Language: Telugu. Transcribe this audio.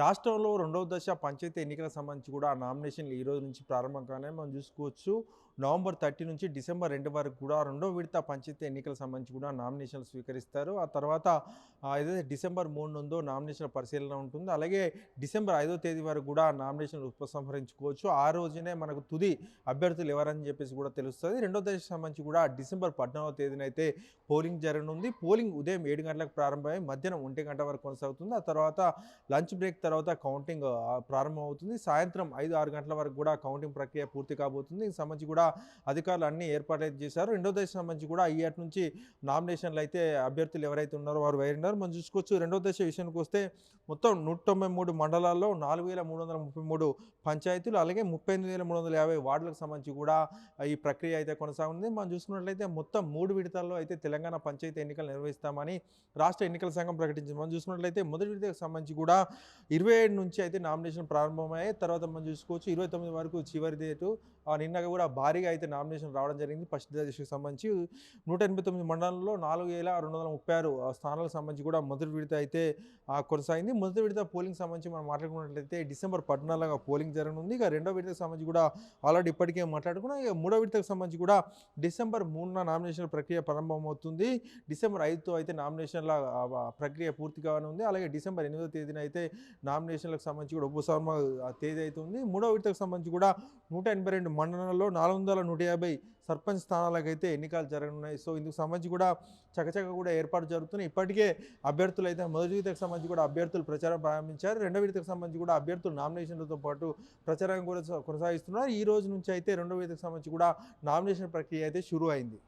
రాష్ట్రంలో రెండవ దశ పంచాయతీ ఎన్నికలకు సంబంధించి కూడా నామినేషన్లు ఈ రోజు నుంచి ప్రారంభం కానీ మనం చూసుకోవచ్చు. నవంబర్ థర్టీ నుంచి డిసెంబర్ రెండు వరకు కూడా రెండో విడత పంచాయతీ ఎన్నికలకు సంబంధించి కూడా నామినేషన్లు స్వీకరిస్తారు. ఆ తర్వాత ఏదైతే డిసెంబర్ మూడు ఉందో నామినేషన్ల పరిశీలన ఉంటుంది. అలాగే డిసెంబర్ ఐదో తేదీ వరకు కూడా నామినేషన్లు ఉపసంహరించుకోవచ్చు. ఆ రోజునే మనకు తుది అభ్యర్థులు ఎవరని చెప్పేసి కూడా తెలుస్తుంది. రెండో దశ సంబంధించి కూడా డిసెంబర్ పద్నాలుగో తేదీన అయితే పోలింగ్ జరగనుంది. పోలింగ్ ఉదయం ఏడు గంటలకు ప్రారంభమై మధ్యాహ్నం ఒంటి గంట వరకు కొనసాగుతుంది. ఆ తర్వాత లంచ్ బ్రేక్ తర్వాత కౌంటింగ్ ప్రారంభం అవుతుంది సాయంత్రం ఐదు ఆరు గంటల వరకు కూడా కౌంటింగ్ ప్రక్రియ పూర్తి కాబోతుంది. దీనికి సంబంధించి కూడా అధికారులు అన్ని ఏర్పాట్లు అయితే చేశారు. రెండో దశ సంబంధించి కూడా ఈ అటు నుంచి నామినేషన్లు అయితే అభ్యర్థులు ఎవరైతే ఉన్నారో వారు వేరినారు మనం చూసుకోవచ్చు రెండో దశ విషయానికి వస్తే మొత్తం నూట తొంభై మూడు మండలాల్లో నాలుగు వేల మూడు వందల ముప్పై మూడు పంచాయతీలు అలాగే ముప్పై ఎనిమిది వేల మూడు వందల యాభై వార్డులకు సంబంధించి కూడా ఈ ప్రక్రియ అయితే కొనసాగుతుంది. మనం చూసుకున్నట్లయితే మొత్తం మూడు విడతల్లో అయితే తెలంగాణ పంచాయతీ ఎన్నికలు నిర్వహిస్తామని రాష్ట్ర ఎన్నికల సంఘం ప్రకటించింది. మనం చూసుకున్నట్లయితే మొదటి విడతకు సంబంధించి కూడా ఇరవై ఏడు నుంచి అయితే నామినేషన్ ప్రారంభమయ్యాయి. తర్వాత మనం చూసుకోవచ్చు ఇరవై తొమ్మిది వరకు చివరి డేటు నిన్న కూడా భారీగా అయితే నామినేషన్ రావడం జరిగింది. ఫస్ట్ దశకు సంబంధించి నూట ఎనభై తొమ్మిది మండలంలో నాలుగు వేల రెండు వందల ముప్పై ఆరు ఆ, స్థానాలకు సంబంధించి కూడా మొదటి విడత అయితే కొనసాగింది. మొదటి విడత పోలింగ్ సంబంధించి మనం మాట్లాడుకున్నట్లయితే డిసెంబర్ పద్నాలుగు పోలింగ్ జరగనుంది. ఇక రెండో విడతకు సంబంధించి కూడా ఆల్రెడీ ఇప్పటికే మాట్లాడుకున్నాం. ఇక మూడో విడతకు సంబంధించి కూడా డిసెంబర్ మూడున నామినేషన్ ప్రక్రియ ప్రారంభమవుతుంది. డిసెంబర్ ఐదుతో అయితే నామినేషన్ల ప్రక్రియ పూర్తి కావనుంది అలాగే డిసెంబర్ ఎనిమిదో తేదీన అయితే నామినేషన్లకు సంబంధించి కూడా ఉపసంహరణ తేదీ అయితే ఉంది మూడో విడతకు సంబంధించి కూడా నూట ఎనభై రెండు మండలంలో నాలుగు వందల నూట యాభై సర్పంచ్ స్థానాలకు అయితే ఎన్నికలు జరగనున్నాయి. సో ఇందుకు సంబంధించి కూడా చకచక కూడా ఏర్పాటు జరుగుతున్నాయి. ఇప్పటికే అభ్యర్థులు అయితే మొదటి విడతకు సంబంధించి కూడా అభ్యర్థులు ప్రచారం ప్రారంభించారు. రెండో విడతకు సంబంధించి కూడా అభ్యర్థులు నామినేషన్లతో పాటు ప్రచారం కూడా కొనసాగిస్తున్నారు. ఈ రోజు నుంచి అయితే రెండో విడతకు సంబంధించి కూడా నామినేషన్ ప్రక్రియ అయితే షురూ అయింది.